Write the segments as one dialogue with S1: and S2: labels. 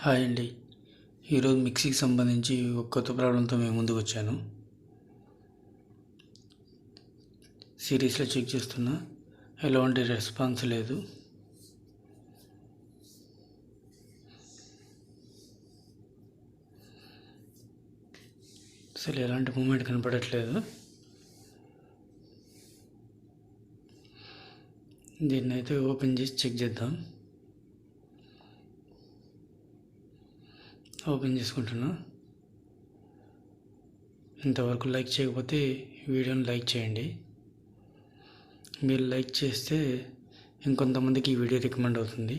S1: Hi అండి. ఈరోజు మిక్సీకి సంబంధించి ఒక కొత్త ప్రాబ్లంతో మేము ముందుకు వచ్చాను. సిరీస్లో చెక్ చేస్తున్నా. ఎలాంటి రెస్పాన్స్ లేదు. అసలు ఎలాంటి మూమెంట్ కనపడట్లేదు. దీన్ని అయితే ఓపెన్ చేసి చెక్ చేద్దాం. ఓపెన్ చేసుకుంటున్నా. ఇంతవరకు లైక్ చేయకపోతే వీడియోని లైక్ చేయండి. మీరు లైక్ చేస్తే ఇంకొంతమందికి ఈ వీడియో రికమెండ్ అవుతుంది.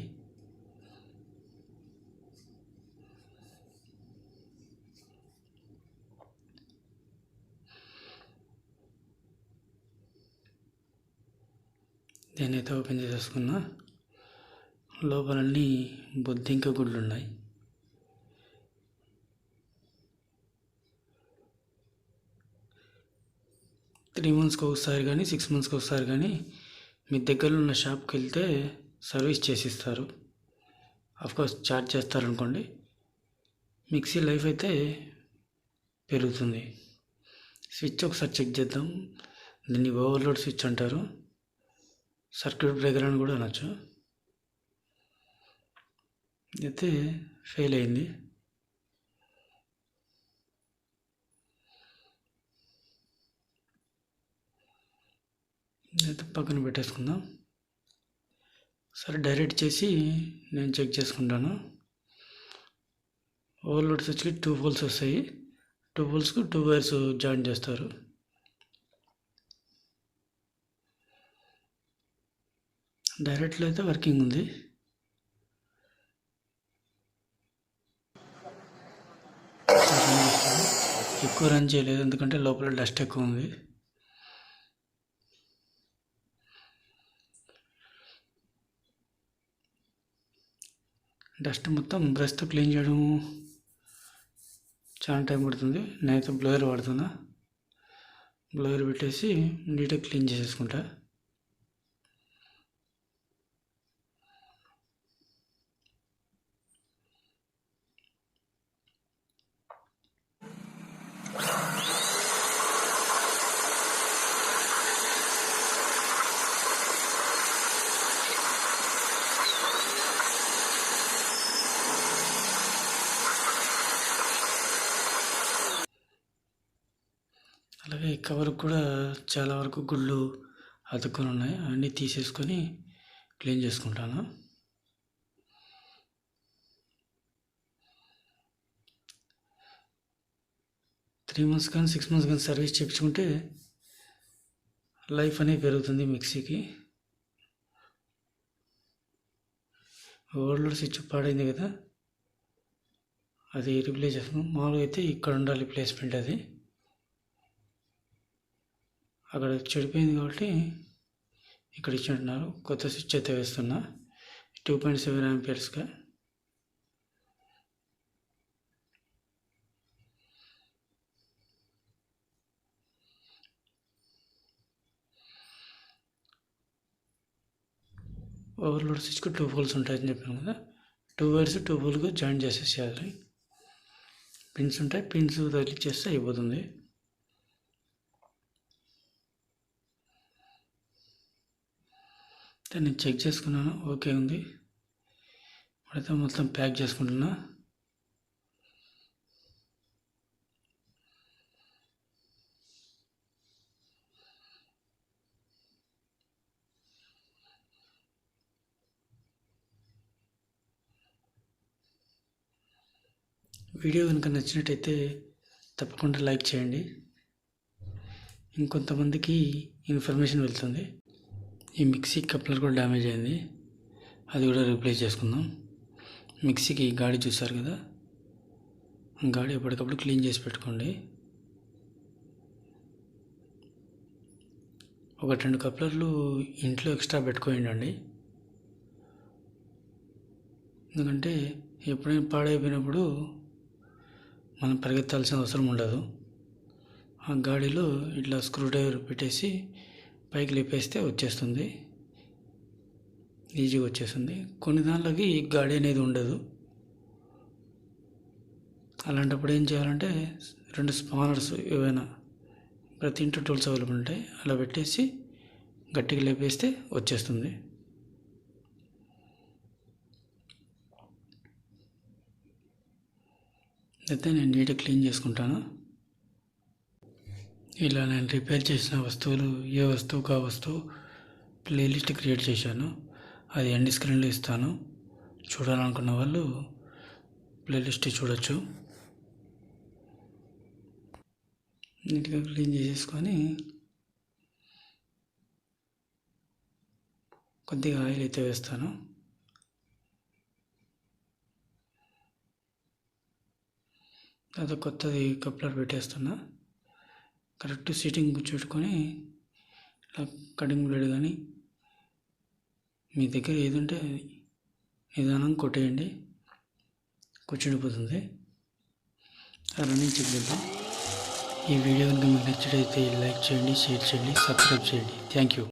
S1: నేనైతే ఓపెన్ చేసేసుకున్నా. లోపలన్నీ బొద్దింక గుడ్లు ఉన్నాయి త్రీ మంత్స్కి ఒకసారి కానీ సిక్స్ మంత్స్కి ఒకసారి కానీ మీ దగ్గరలో ఉన్న షాప్కి వెళ్తే సర్వీస్ చేసిస్తారు. కోర్స్ చార్జ్ చేస్తారనుకోండి మిక్సీ లైఫ్ అయితే పెరుగుతుంది. స్విచ్ ఒకసారి చెక్ చేద్దాం. దీన్ని ఓవర్లోడ్ స్విచ్ అంటారు. సర్క్యూట్ బ్రేకర్ అని కూడా అనొచ్చు. అయితే ఫెయిల్ అయింది. అయితే పక్కన పెట్టేసుకుందాం? సరే డైరెక్ట్ చేసి నేను చెక్ చేసుకుంటాను. ఓవర్లోడ్ స్విచ్కి టూ పోల్స్ వస్తాయి. టూ పోల్స్కు టూ వైర్స్ జాయిన్ చేస్తారు. డైరెక్ట్లో అయితే వర్కింగ్ ఉంది. ఎక్కువ రన్ చేయలేదు ఎందుకంటే లోపల డస్ట్ ఎక్కువ ఉంది. డస్ట్ మొత్తం బ్రష్తో క్లీన్ చేయడం చాలా టైం పడుతుంది. నేనైతే బ్లోయర్ వాడుతున్నా. బ్లోయర్ పెట్టేసి నీట్గా క్లీన్ చేసేసుకుంటా. కవర్ కూడా చాలా వరకు గుళ్ళు అతుక్కొని ఉన్నాయి. అవన్నీ తీసేసుకొని క్లీన్ చేసుకుంటాను. త్రీ మంత్స్ కానీ సిక్స్ మంత్స్ కానీ సర్వీస్ చేయించుకుంటే లైఫ్ అనేది పెరుగుతుంది మిక్సీకి. ఓవర్లోడ్ స్విచ్ పాడైంది కదా అది రిప్లేస్ చేస్తాను. మామూలుగా అయితే ఇక్కడ ఉండాలి ప్లేస్మెంట్ అది. అక్కడ చెడిపోయింది కాబట్టి ఇక్కడ ఇచ్చినట్టున్నారు. కొత్త స్విచ్ అయితే వేస్తున్నా. టూ పాయింట్ సెవెన్ ఎంపీఎర్స్గా ఓవర్లోడ్ స్విచ్కి టూ పోల్స్ ఉంటాయని చెప్పాను కదా. టూ వైర్స్ టూ పోల్కి జాయిన్ చేసేసేయాలి. పిన్స్ ఉంటాయి. పిన్స్ తగిలిచ్చేస్తే అయిపోతుంది. నేను చెక్ చేసుకున్నాను. ఓకే ఉంది. ఇప్పుడైతే మొత్తం ప్యాక్ చేసుకుంటున్నా. వీడియో కనుక నచ్చినట్టయితే తప్పకుండా లైక్ చేయండి. ఇంకొంతమందికి ఇన్ఫర్మేషన్ వెళ్తుంది. ఈ మిక్సీ కప్లర్ కూడా డ్యామేజ్ అయింది. అది కూడా రీప్లేస్ చేసుకుందాం. మిక్సీకి గాడి చూసారు కదా? గాడి ఎప్పటికప్పుడు క్లీన్ చేసి పెట్టుకోండి. ఒక రెండు కప్లర్లు ఇంట్లో ఎక్స్ట్రా పెట్టుకోండి ఎందుకంటే ఎప్పుడైనా పాడైపోయినప్పుడు మనం పరిగెత్తాల్సిన అవసరం ఉండదు. ఆ గాడిలో ఇట్లా స్క్రూ డ్రైవర్ పెట్టేసి పైకి లేపేస్తే వచ్చేస్తుంది. ఈజీగా వచ్చేస్తుంది. కొన్ని దాంట్లోకి గాడి అనేది ఉండదు. అలాంటప్పుడు ఏం చేయాలంటే రెండు స్పానర్స్ ఏవైనా ప్రతి ఇంట్లో టూల్స్ అవైలబుల్ ఉంటాయి అలా పెట్టేసి గట్టిగా లేపేస్తే వచ్చేస్తుంది. అయితే నేను నీట్గా క్లీన్ చేసుకుంటాను. ఇలా నేను రిపేర్ చేసిన వస్తువులు ఏ వస్తువు కా వస్తువు ప్లేలిస్ట్ క్రియేట్ చేశాను. అది ఎండ్ స్క్రీన్లో ఇస్తాను. చూడాలనుకున్న వాళ్ళు ప్లేలిస్ట్ చూడొచ్చు. నీట్గా క్లీన్ చేసేసుకొని కొద్దిగా ఆయిల్ అయితే వేస్తాను. తర్వాత కొత్తది కప్లర్ పెట్టేస్తున్నా. కరెక్ట్ సీటింగ్ కూర్చోట్టుకొని ఇలా కటింగ్ బ్లేడ్ కానీ మీ దగ్గర ఏది ఉంటే నిదానం కొట్టేయండి. కూర్చుండిపోతుంది రన్నింగ్ చెక్ చేద్దాం. ఈ వీడియో కనుక మీకు నచ్చినట్లయితే లైక్ చేయండి షేర్ చేయండి సబ్స్క్రైబ్ చేయండి. Thank you.